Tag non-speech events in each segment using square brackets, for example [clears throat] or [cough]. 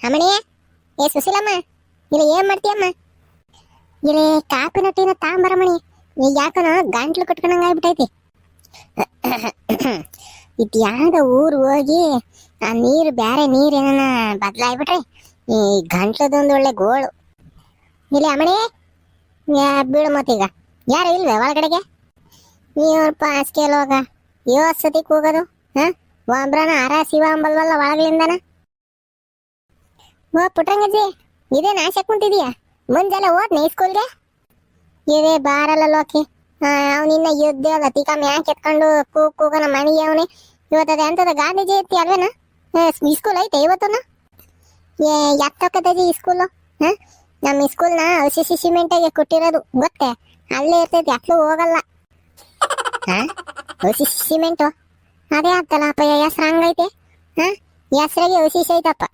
ಅಮ್ಮಣಿಯ ಏ ಸುಶೀಲಮ್ಮ, ಇಲ್ಲ ಏನ್ ಮಾಡ್ತೀಯಮ್ಮ? ಇಲ್ಲಿ ಕಾಪಿನ ಟೀನ ತಾಂಬರಮಣಿ ನೀ ಯಾಕನ ಗಂಟ್ಲು ಕಟ್ಕೊಂಡಂಗ ಆಗ್ಬಿಟ್ಟೈತಿ. [clears throat] ಇದ್ ಊರು ಹೋಗಿ ಆ ನೀರು ಬ್ಯಾರೆ ನೀರ್ ಏನ ಬದ್ಲಾಗ್ಬಿಟ್ರಿ, ಈ ಗಂಟ್ಲದೊಂದು ಒಳ್ಳೆ ಗೋಳು. ಇಲ್ಲಿ ಅಮ್ಮಣಿ ಯಾ ಬೀಳು ಮತ್ತೀಗ. ಯಾರು ಇಲ್ವೇ ಒಳಗಡೆಗೆ? ನೀವಪ್ಪ ಪಾಸ್ಕೇಲ್ ಹೋಗ ಯೋ ಸತಿ ಹೋಗೋದು, ಹಾ? ಒಬ್ರನ ಅರ ಶಿವ ಅಂಬಲ್ವಲ್ಲ ಒಳಗ್ಲಿಂದನ? ಓ ಪುಟ್ರಂಗಜ್ಜಿ ಇದೇನು ಆಸೆ ಕುಂತಿದೀಯ? ಮುಂಜಾನೆ ಓದ್ನಿ ಸ್ಕೂಲ್ಗೆ ಇದೇ ಬಾರಲ್ಲ ಲೋಕಿ ಅವನಿನ್ನ ಯುದ್ಧ ಅತಿ ಕಮ್ಮಿ. ಯಾಕೆ ಎತ್ಕೊಂಡು ಕೂ ಕೂಗನ ಮಣಿಗೆ ಅವನೇ? ಇವತ್ತದ ಎಂತದ ಗಾಂಧಿ ಜಯಂತಿ ಅಲ್ವೇನ? ಸ್ಕೂಲ್ ಐತೆ ಇವತ್ತನ? ಏ ಎತ್ತಕ್ಕದಜಿ ಈ ಸ್ಕೂಲು ಹಾ? ನಮ್ಮ ಸ್ಕೂಲ್ನ ಹಸಿ ಸಿಮೆಂಟಾಗೆ ಕೊಟ್ಟಿರೋದು. ಗೊತ್ತೇ? ಅಲ್ಲೇ ಇರ್ತೈತಿ ಅಟ್ಲು ಹೋಗಲ್ಲ. ಹಾ? ಹಸಿ ಸಿಮೆಂಟು ಅದೇ ಆಗ್ತಲ್ಲ ಅಪ್ಪ ಹೆಸ್ರು ಹಂಗೈತೆ. ಹಾ? ಹೆಸ್ರಾಗೆ ಹಸಿ ಐತಪ್ಪ.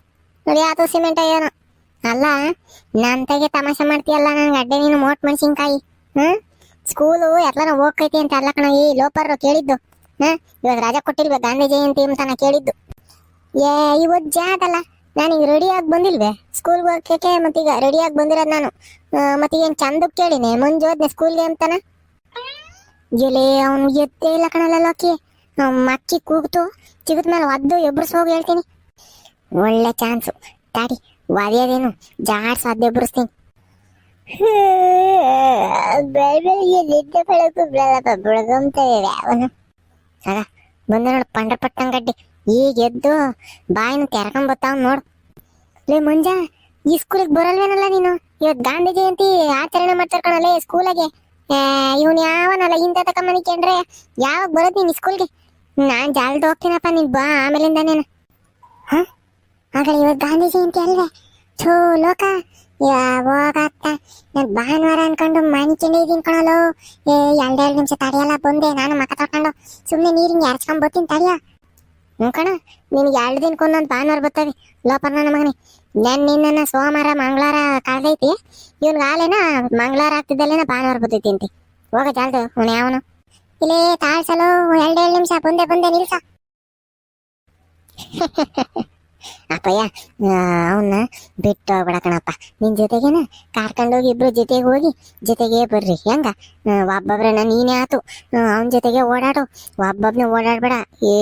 ನೋಡಿ ಆತು ಸಿಮೆಂಟ್ ಏನೋ ಅಲ್ಲ ನನ್ನ ತೆಗೆ ತಮಾಷೆ ಮಾಡ್ತೀಯಲ್ಲ ನನಗೆ ಅಡ್ಡೆ ನೀನು ಮೋಟ್ ಮೆಣಸಿನ್ಕಾಯಿ. ಹ್ಮ್? ಸ್ಕೂಲು ಎಲ್ಲಾರ ಹೋಗ್ತೈತಿ ಅಂತ ಅಲ್ಲ ಕಣ ಈ ಲೋಪರ್ ಕೇಳಿದ್ದು. ಹಾ ಇವಾಗ ರಜಾ ಕೊಟ್ಟಿಲ್ವೇ ಗಾಂಧಿ ಜಯಂತಿ ಅಂತ ಕೇಳಿದ್ದು. ಏ ಇವತ್ತು ಜಾದಲ್ಲ ನಾನೀಗ ರೆಡಿಯಾಗಿ ಬಂದಿಲ್ವೇ? ಸ್ಕೂಲ್ಗೆ ಹೋಗಕ್ಕೆ ಮತ್ತೀಗ ರೆಡಿ ಆಗಿ ಬಂದಿರೋದು ನಾನು. ಆ, ಮತ್ತೀಗ ಏನು ಚಂದಕ್ಕೆ ಕೇಳಿನಿ ಮುಂಜೆ ಹೋದ್ನೆ ಸ್ಕೂಲ್ಗೆ ಅಂತಾನ? ಎಲೆ ಅವ್ನು ಎತ್ತೇ ಇಲ್ಲ ಕಣಲ್ಲ ಲೋಕಿ. ಮಕ್ಕಿ ಕೂಗ್ತು ಚಿಗದ ಮೇಲೆ ಒದ್ದು ಹೋಗಿ ಹೇಳ್ತೀನಿ. ಒಳ್ಳೆ ಚಾನ್ಸು. ತಾಡಿ ಒದೆಯೋದೇನು ಜಾಡ್ ಸಾಧ್ಯ ಬರ್ಸ್ತೀನಿ. ಬೆಳಗ್ಗೆ ನಿದ್ದೆ ಬೆಳಕು ಅವನು. ಆಗ ಬಂದ ನೋಡು ಈಗ ಎದ್ದು ಬಾಯಿನ ತೆರ್ಕೊಂಡ್ ಬತ್ತಾವ್ ನೋಡು. ಲೇ ಮಂಜ ಈ ಸ್ಕೂಲಿಗೆ ಬರಲ್ವೇನಲ್ಲ ನೀನು? ಇವತ್ತು ಗಾಂಧಿ ಜಯಂತಿ ಆಚರಣೆ ಮಾಡ್ತಾರೆ ಕಣಲ್ಲ ಸ್ಕೂಲಾಗೆ ಇವನ್ ಯಾವನಲ್ಲ ಹಿಂದೆ ಕೇಂದ್ರೆ ಯಾವಾಗ ಬರೋದು ನೀನ್ ಸ್ಕೂಲ್ಗೆ ನಾನ್ ಜಾಲ್ದು ಹೋಗ್ತೀನಪ್ಪ ನೀನ್ ಬಾ ಆಮೇಲಿಂದ ನೀನು. ಹ? ಆಗಲಿ ಇವತ್ತು ಗಾಂಧಿ ಜಯಂತಿ ಅಲ್ವೇ? ಥೂ, ಲೋಕ. ಯಾವಾಗತ್ತ ನಾನು ಭಾನುವಾರ ಅನ್ಕೊಂಡು ಮನ್ಕೊಂಡಿದ್ದೀನಿ ಕಣಲೋ ಏ ಎರಡೆರಡು ನಿಮಿಷ ತಡೆಯಲ್ಲ ಬಂದೆ ನಾನು ಮಕ ತಕೊಂಡು ಸುಮ್ಮನೆ ನೀರಿಂಗ್ ಎರಚ್ಕೊಂಡು ಬರ್ತೀನಿ ತಡೆಯ. ಹ್ಞೂ ಕಣ, ನಿನಗೆ ಎರಡು ದಿನಕ್ಕೊಂದೊಂದು ಭಾನುವಾರ ಬರ್ತವೆ ಲೋಪರ್ ನನ್ನ ಮಗನೇ. ನನ್ನ ನಿನ್ನ ಸೋಮವಾರ, ಮಂಗಳವಾರ ಕಳೆದೈತಿ. ಇವ್ನಿಗೆ ಆಲೇನ ಮಂಗಳವಾರ ಆಗ್ತಿದ್ದಲ್ಲೇನ ಭಾನುವಾರ ಬರ್ತೈತಿ ಅಂತಿ. ಹೋಗ ಜಾಲ್ದು, ಅವನು ಯಾವನು. ಇಲ್ಲೇ ತಾಳ್ಸಲು ಎರಡೆರಡು ನಿಮಿಷ ಬಂದೆ ಬಂದೆ ನಿಲ್ಸ. [laughs] ಅಪ್ಪಯ್ಯ ಅವನ್ನ ಬಿಟ್ಟು ಹೋಗ್ಬೇಡ ಕಣಪ್ಪ ನಿನ್ ಜೊತೆಗೇನ ಕರ್ಕೊಂಡೋಗಿ ಇಬ್ರು ಜೊತೆಗೆ ಹೋಗಿ ಜೊತೆಗೆ ಬರ್ರಿ. ಹೆಂಗ? ಒಬ್ಬೊಬ್ರನ್ನ ನೀನೇ ಆತು. ಅವನ ಜೊತೆಗೆ ಓಡಾಡು. ಒಬ್ಬೊಬ್ನ ಓಡಾಡ್ಬೇಡ. ಈ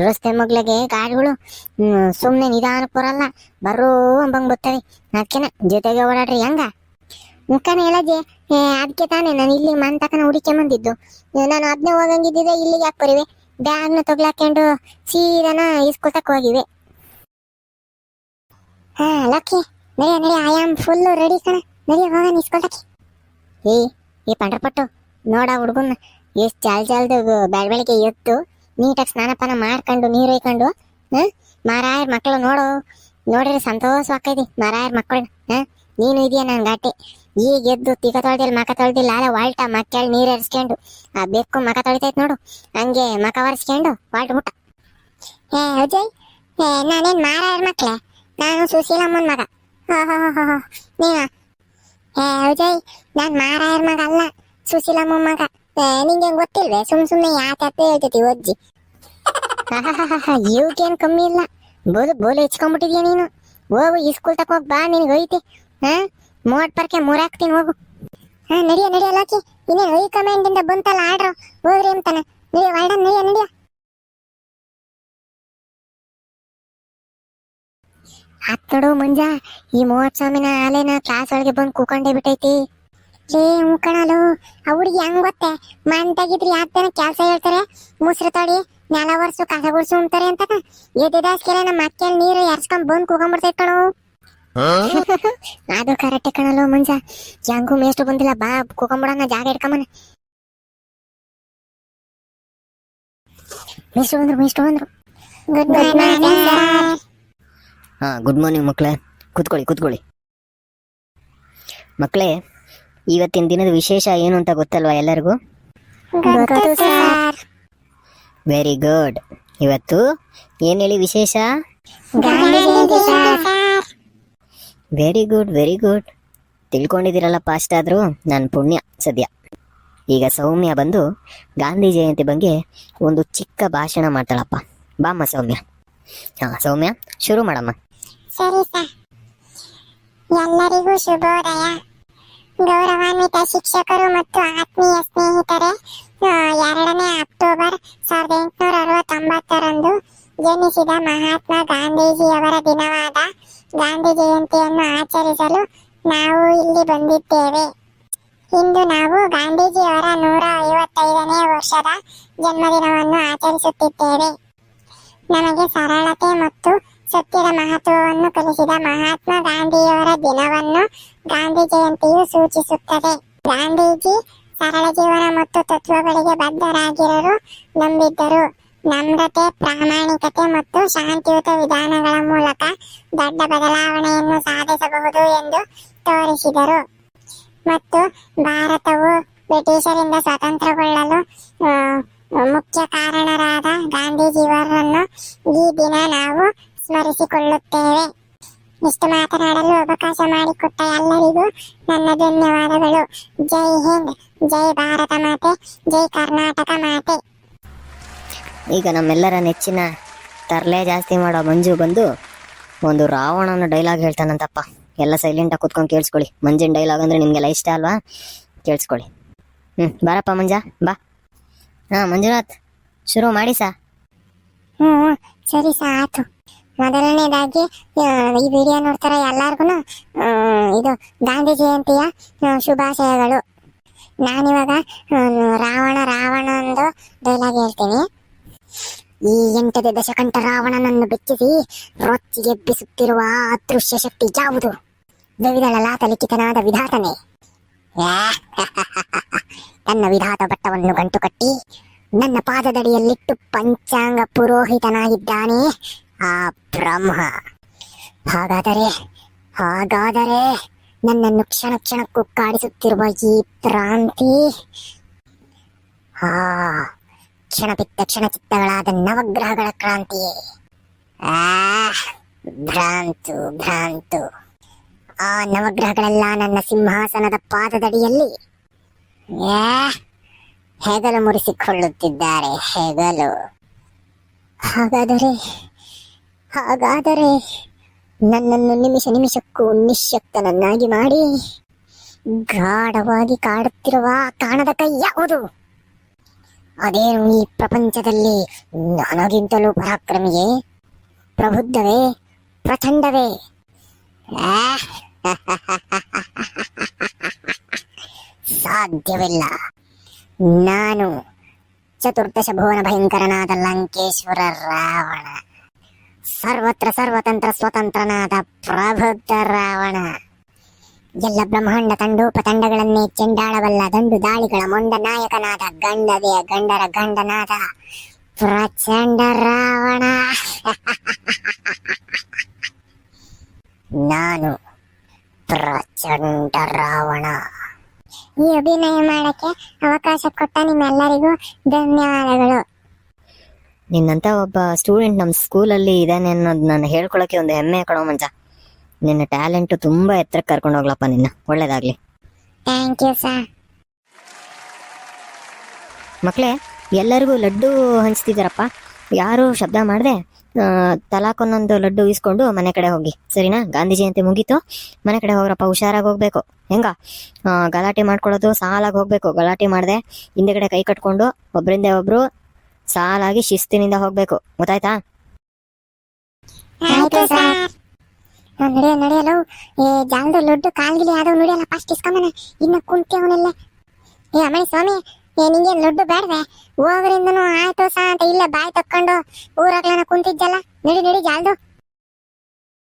ರಸ್ತೆ ಮಗ್ಲಿಗೆ ಗಾಡಿಗಳು ಸುಮ್ಮನೆ ನಿಧಾನ ಬರಲ್ಲ. ಬರೋ ಅಂಬಂಗ್ ಬರ್ತವೆ. ಅದಕ್ಕೆನ ಜೊತೆಗೆ ಓಡಾಡ್ರಿ. ಹೆಂಗ? ಮುಖನ ಹೇಳಜ್ಜೆ ಅದಕ್ಕೆ ತಾನೇ ನಾನು ಇಲ್ಲಿ ಮನ್ ತಕನ ಹುಡುಕೆ ಬಂದಿದ್ದು. ನಾನು ಅದನ್ನೇ ಹೋಗಂಗಿದ್ದಿದ್ರೆ ಇಲ್ಲಿಗೆ ಹಾಕ್ಬರಿವೆ ಬರಿವೆ? ಬ್ಯಾಗ್ನ ತೊಗ್ಲಾಕೊಂಡು ಸೀದಾನ ಇಸ್ಕೊತಕ್ ಹೋಗಿವೆ. ಹಾ, ಲಕ್ಕಿ. ನಡಿಯ ನಡಿಯ. ಐ ಆಮ್ ಫುಲ್ ರೆಡಿ ಕಣ. ನಡಿಯ, ಹೋಗ ಏ ಈ ಪಂಡ್ರಪಟ್ಟು, ನೋಡ ಹುಡುಗನ್ನ ಎಷ್ಟು ಜಾಲ್ ಜಾಲ್ದು ಬೆಳ ಬೆಳಿಗ್ಗೆ ಎದ್ದು ನೀಟಾಗಿ ಸ್ನಾನಪಾನ ಮಾಡ್ಕೊಂಡು, ನೀರು ಹೊಯ್ಕೊಂಡು ಹಾ? ಮಾರಾಯರ್ ಮಕ್ಕಳು ನೋಡು. ನೋಡಿದ್ರೆ ಸಂತೋಷ ಆಕೈತಿ ಮಾರಾಯರ್ ಮಕ್ಕಳನ್ನ ಹಾ? ನೀನು ಇದೆಯಾ ನನ್ನ ಗಾಟೆ. ಈಗ ಎದ್ದು ತಿಗ ತೊಳ್ದಿಲ್ಲ ಮಕ ತೊಳ್ದಿಲ್ಲ ಅಲ್ಲ ವಾಲ್ಟ ಮಕ್ಕಳು ನೀರು ಎರ್ಸ್ಕೊಂಡು ಆ ಬೆಕ್ಕು ಮಕ ತೊಳಿತೈತೆ ನೋಡು. ಹಂಗೆ ಮಕ ಒರೆಸ್ಕೊಂಡು ವಾಲ್ಟ್ ಮುಟ್ಟ. ಏ ಅಜಯ್. ಏ ನಾನೇನ್ ಮಾರಾಯರ್ ಮಕ್ಳೆ? ನಾನು ಸುಶೀಲಮ್ಮನ ಮಗ. ನೀವ ಏ ವಿಜಯ್, ನಾನು ಮಾರಾಯರ್ ಮಗ ಅಲ್ಲ. ಸುಶೀಲಮ್ಮನ ಮಗ. ನಿಂಗೆ ಗೊತ್ತಿಲ್ವೇ? ಸುಮ್ ಸುಮ್ನೆ ಯಾಕೆ ಹೇಳ್ತೈತಿ ಒಜ್ಜಿ ಇವಕ್ಕೇನು ಕಮ್ಮಿ ಇಲ್ಲ. ಬೋಲು ಬೋಲು ಹೆಚ್ಕೊಂಡ್ಬಿಟ್ಟಿದ್ಯಾ ನೀನು? ಹೋಗು, ಈ ಸ್ಕೂಲ್ ತಕ ಹೋಗ್ ಬಾ, ನಿನ್ಗೆ ಐತಿ ಹಾ? ಮೋಟ್ ಪರ್ಕೆ ಮೂರಾಕ್ತೀನಿ ಹೋಗು. ಹಾ, ನಡಿಯ ನಡಿಯ, ಲಾಕಿ. ಇನ್ನೇನು ಹೈ ಕಮಾಂಡ್ ಇಂದ ಬಂತಲ್ಲ ಆರ್ಡ್ರು ಹೋಗ್ರಿ ಅಂತಾನೆ. ನಡಿಯ ವಾರ್ಡ ನಡಿಯ ನಡಿಯ. ಹತ್ ನೋಡು ಮಂಜ ಈ ಮೂವತ್ ಸ್ವಾಮಿನ ಆಲೇನ ಕ್ಲಾಸ್ ಒಳಗೆ ಬಂದು ಕೂಕೊಂಡೇ ಬಿಟ್ಟೈತಿ. ಲೇ ಮುಕ್ಕಣಲು ಆ ಹುಡುಗಿ ಹೆಂಗ್ ಗೊತ್ತೆ? ಮಂತಾಗಿದ್ರಿ ಯಾತನ ಕೆಲಸ ಹೇಳ್ತಾರೆ? ಮುಸ್ರು ತೊಡಿ ನೆಲ ಒರ್ಸು ಕಸ ಗುಡ್ಸು ಅಂತಾರೆ ಅಂತ ಎದ್ದಿದಾಸ್ಕೆಲ್ಲ ನಮ್ಮ ಅಕ್ಕಲ್ ನೀರು ಎರ್ಸ್ಕೊಂಡ್ ಬಂದು ಕೂಕೊಂಡ್ಬಿಡ್ತೈತ್ ಕಣು. [laughs] ಅದು ಕರೆಕ್ಟ್ ಕಣಲು ಮಂಜ. ಹೆಂಗೂ ಮೇಷ್ಟು ಬಂದಿಲ್ಲ ಬಾ ಕೂಕೊಂಬಿಡೋಣ ಜಾಗ ಇಟ್ಕೊಂಬನ. ಮೇಷ್ಟು ಬಂದ್ರು ಮೇಷ್ಟು ಬಂದ್ರು. ಗುಡ್ ಮಾರ್ನಿಂಗ್ ಸರ್ ಹಾಂ ಗುಡ್ ಮಾರ್ನಿಂಗ್ ಮಕ್ಕಳೇ. ಕೂತ್ಕೊಳ್ಳಿ ಕೂತ್ಕೊಳ್ಳಿ. ಮಕ್ಕಳೇ ಇವತ್ತಿನ ದಿನದ ವಿಶೇಷ ಏನು ಅಂತ ಗೊತ್ತಲ್ವಾ ಎಲ್ಲರಿಗೂ? ವೆರಿ ಗುಡ್ ಇವತ್ತು ಏನು ಹೇಳಿ ವಿಶೇಷ? ವೆರಿ ಗುಡ್ ವೆರಿ ಗುಡ್ ತಿಳ್ಕೊಂಡಿದ್ದೀರಲ್ಲ ಪಾಸ್ಟ್ ಆದರೂ? ನಾನು ಪುಣ್ಯ ಸದ್ಯ. ಈಗ ಸೌಮ್ಯ ಬಂದು ಗಾಂಧಿ ಜಯಂತಿ ಬಗ್ಗೆ ಒಂದು ಚಿಕ್ಕ ಭಾಷಣ ಮಾಡ್ತಾಳಪ್ಪ. ಬಾಮ್ಮ ಸೌಮ್ಯ. ಹಾಂ ಸೌಮ್ಯ ಶುರು ಮಾಡಮ್ಮ. ಸರಿ ಎಲ್ಲರಿಗೂ ಶುಭೋದಯ. ಗೌರವಾನ್ವಿತ ಶಿಕ್ಷಕರು ಮತ್ತು ಆತ್ಮೀಯ ಸ್ನೇಹಿತರೆ ಎರಡನೇ ಅಕ್ಟೋಬರ್ ಸಾವಿರದ ಎಂಟುನೂರ ಅರವತ್ತೊಂಬತ್ತರಂದು ಜನಿಸಿದ ಮಹಾತ್ಮ ಗಾಂಧೀಜಿಯವರ ದಿನವಾದ ಗಾಂಧಿ ಜಯಂತಿಯನ್ನು ಆಚರಿಸಲು ನಾವು ಇಲ್ಲಿ ಬಂದಿದ್ದೇವೆ. ಇಂದು ನಾವು ಗಾಂಧೀಜಿಯವರ ನೂರ ಐವತ್ತೈದನೇ ವರ್ಷದ ಜನ್ಮದಿನವನ್ನು ಆಚರಿಸುತ್ತಿದ್ದೇವೆ. ನಮಗೆ ಸರಳತೆ ಮತ್ತು ಸತ್ಯದ ಮಹತ್ವವನ್ನು ಕಲಿಸಿದ ಮಹಾತ್ಮ ಗಾಂಧಿಯವರ ದಿನವನ್ನು ಗಾಂಧಿ ಜಯಂತಿಯು ಸೂಚಿಸುತ್ತದೆ. ಗಾಂಧೀಜಿ ಸರಳ ಜೀವನ ಮತ್ತು ತತ್ವಗಳಿಗೆ ಬದ್ಧರಾಗಿರಲು ನಂಬಿದ್ದರು. ನಮ್ರತೆ, ಪ್ರಾಮಾಣಿಕತೆ ಮತ್ತು ಶಾಂತಿಯುತ ವಿಧಾನಗಳ ಮೂಲಕ ದೊಡ್ಡ ಬದಲಾವಣೆಯನ್ನು ಸಾಧಿಸಬಹುದು ಎಂದು ತೋರಿಸಿದರು. ಮತ್ತು ಭಾರತವು ಬ್ರಿಟಿಷರಿಂದ ಸ್ವತಂತ್ರಗೊಳ್ಳಲು ಮುಖ್ಯ ಕಾರಣರಾದ ಗಾಂಧೀಜಿಯವರನ್ನು ಈ ದಿನ ನಾವು ಸ್ಮರಿಸಿಕೊಳ್ಳುತ್ತೇವೆ. ಇಷ್ಟು ಮಾತನಾಡಲು ಅವಕಾಶ ಮಾಡಿಕೊಟ್ಟ ಎಲ್ಲರಿಗೂ ನನ್ನ ಧನ್ಯವಾದಗಳು. ಜೈ ಹಿಂದ್ ಜೈ ಭಾರತ ಮಾತೆ ಜೈ ಕರ್ನಾಟಕ ಮಾತೆ. ಈಗ ನಮ್ಮೆಲ್ಲರ ನೆಚ್ಚಿನ ತರಲೆ ಜಾಸ್ತಿ ಮಾಡೋ ಮಂಜು ಬಂದು ಒಂದು ರಾವಣನ ಡೈಲಾಗ್ ಹೇಳ್ತಾನಂತಪ್ಪ. ಎಲ್ಲ ಸೈಲೆಂಟಾಗಿ ಕುತ್ಕೊಂಡು ಕೇಳಿಸ್ಕೊಳ್ಳಿ. ಮಂಜಿನ ಡೈಲಾಗ್ ಅಂದರೆ ನಿಮಗೆಲ್ಲ ಇಷ್ಟ ಅಲ್ವಾ? ಕೇಳಿಸ್ಕೊಳ್ಳಿ. ಹ್ಞೂ ಬಾರಪ್ಪ ಮಂಜ ಬಾ. ಹಾಂ ಮಂಜುನಾಥ್ ಶುರು ಮಾಡಿ ಸಾ. ಹ್ಞೂ ಸರಿ ಸಾ ಆಯ್ತು. ಮೊದಲನೇದಾಗಿ ಈ ವಿಡಿಯೋ ನೋಡ್ತಾರ ಎಲ್ಲರಿಗೂ ಇದು ಗಾಂಧಿ ಜಯಂತಿಯ ಶುಭಾಶಯಗಳು. ನಾನಿವಾಗ ರಾವಣ ರಾವಣ ಎಂದು ಡೈಲಾಗ್ ಹೇಳ್ತೀನಿ. ಈ ಎಂಟದೇ ದಶಕಂಠ ರಾವಣನನ್ನು ಬೆಚ್ಚಿಸಿ ರೊಚ್ಚಿಗೆಬ್ಬಿಸುತ್ತಿರುವ ಅದೃಶ್ಯ ಶಕ್ತಿ ಯಾವುದು? ದ್ವಿದಳಲಾತ ಲಿಖಿತನಾದ ವಿಧಾತನೆ. ತನ್ನ ವಿಧಾತ ಬಟ್ಟವನ್ನು ಗಂಟು ಕಟ್ಟಿ ನನ್ನ ಪಾದದಡಿಯಲ್ಲಿಟ್ಟು ಪಂಚಾಂಗ ಪುರೋಹಿತನಾಗಿದ್ದಾನೆ. ಆ ಬ್ರಹ್ಮ. ಹಾಗಾದರೆ ಹಾಗಾದರೆ ನನ್ನನ್ನು ಕ್ಷಣ ಕ್ಷಣಕ್ಕೂ ಕಾಡಿಸುತ್ತಿರುವ ಈ ಭ್ರಾಂತಿ? ಹಾ ಕ್ಷಣಪಿತ್ತ ಕ್ಷಣಚಿತ್ತಗಳಾದ ನವಗ್ರಹಗಳ ಕ್ರಾಂತಿಯೇ. ಆ, ಭ್ರಾಂತು ಭ್ರಾಂತು. ಆ ನವಗ್ರಹಗಳೆಲ್ಲ ನನ್ನ ಸಿಂಹಾಸನದ ಪಾದದಡಿಯಲ್ಲಿ. ಏ, ಹೆಗಲು ಮುರಿಸಿಕೊಳ್ಳುತ್ತಿದ್ದಾರೆ, ಹೆಗಲು. ಹಾಗಾದರೆ ಹಾಗಾದರೆ ನನ್ನನ್ನು ನಿಮಿಷ ನಿಮಿಷಕ್ಕೂ ನಿಶ್ಶಕ್ತನನ್ನಾಗಿ ಮಾಡಿ ಗಾಢವಾಗಿ ಕಾಡುತ್ತಿರುವ ಕಾಣದ ಕೈ ಯಾವುದು? ಅದೇನು ಈ ಪ್ರಪಂಚದಲ್ಲಿ ನನಗಿಂತಲೂ ಪರಾಕ್ರಮಿಯೇ? ಪ್ರಬುದ್ಧವೇ, ಪ್ರಚಂಡವೇ? [laughs] ಸಾಧ್ಯವಿಲ್ಲ. ನಾನು ಚತುರ್ದಶ ಭುವನ ಭಯಂಕರನಾದ ಲಂಕೇಶ್ವರ ರಾವಣ. ಸರ್ವತ್ರ ಸರ್ವತಂತ್ರ ಸ್ವತಂತ್ರನಾದ ಪ್ರಬುದ್ಧ ರಾವಣ ಎಲ್ಲ ಬ್ರಹ್ಮಾಂಡ ತಂಡೋಪ ತಂಡಗಳನ್ನೇ ಚೆಂಡಾಳಬಲ್ಲ ದಂಡು ದಾಳಿಗಳ ಮೊಂಡ ನಾಯಕನಾದ ಗಂಡದೆಯ ಗಂಡರ ಗಂಡನಾದ ಪ್ರಚಂಡ ರಾವಣ [laughs] ನಾನು ಪ್ರಚಂಡ ರಾವಣ ಈ ಅಭಿನಯ ಮಾಡಕ್ಕೆ ಅವಕಾಶ ಕೊಟ್ಟ ನಿಮ್ಮೆಲ್ಲರಿಗೂ ಧನ್ಯವಾದಗಳು. ನಿನ್ನಂತ ಒಬ್ಬ ಸ್ಟೂಡೆಂಟ್ ನಮ್ಮ ಸ್ಕೂಲಲ್ಲಿ ಇದ್ದಾನೆ ಅನ್ನೋದು ನಾನು ಹೇಳ್ಕೊಳಕ್ಕೆ ಒಂದು ಹೆಮ್ಮೆ ಕೊಡೋ ಮಂಜ. ನಿನ್ನ ಟ್ಯಾಲೆಂಟು ತುಂಬ ಎತ್ತರಕ್ಕೆ ಕರ್ಕೊಂಡು ಹೋಗ್ಲಪ್ಪ ನಿನ್ನ. ಒಳ್ಳೇದಾಗ್ಲಿ. ಥ್ಯಾಂಕ್ ಯು ಸರ್ ಮಕ್ಕಳೇ ಎಲ್ಲರಿಗೂ ಲಡ್ಡು ಹಂಚ್ತಿದ್ದಾರಪ್ಪ. ಯಾರು ಶಬ್ದ ಮಾಡದೆ ತಲಾಕೊಂದೊಂದು ಲಡ್ಡು ಇಸ್ಕೊಂಡು ಮನೆ ಕಡೆ ಹೋಗಿ. ಸರಿನಾ? ಗಾಂಧಿ ಜಯಂತಿ ಮುಗೀತು. ಮನೆ ಕಡೆ ಹೋಗ್ರಪ್ಪ ಹುಷಾರಾಗಿ ಹೋಗ್ಬೇಕು. ಹೆಂಗ? ಗಲಾಟೆ ಮಾಡ್ಕೊಳ್ಳೋದು ಸಾಲಾಗಿ ಹೋಗ್ಬೇಕು. ಗಲಾಟೆ ಮಾಡದೆ ಹಿಂದೆಗಡೆ ಕೈ ಕಟ್ಕೊಂಡು ಒಬ್ಬರಿಂದ ಒಬ್ರು ಸಾಲಾಗಿ ಶಿಸ್ತಿನಿಂದ ಹೋಗ್ಬೇಕು. ಗೊತ್ತಾಯ್ತಾ? ಆಯ್ತು ಸರ್. ನಡೆಯ ನಡೆಯಲು ಏ ಜಾಲದ ಲಡ್ಡು ಕಾಲ್ಗಿಲಿ ಯಾವ್ದೋ ನಡೆಯಲ್ಲ ಫಸ್ಟ್ ಇಸ್ಕೊಂಬನ ಇನ್ನ ಕುಂತಿ ಅವನೆಲ್ಲ. ಏ ಅಮ್ಮಣಿ ಸ್ವಾಮಿ ಏ ನಿಂಗೆ ಲಡ್ಡು ಬೇಡವೆ ಹೋಗ್ರಿಂದನು ಆಯ್ತು ಸಾ ಅಂತ ಇಲ್ಲ ಬಾಯಿ ತಕ್ಕೊಂಡು ಊರಾಗ್ಲನ ಕುಂತಿದ್ದಲ್ಲ ನಡಿ ನಡಿ ಜಾಲ್ದು.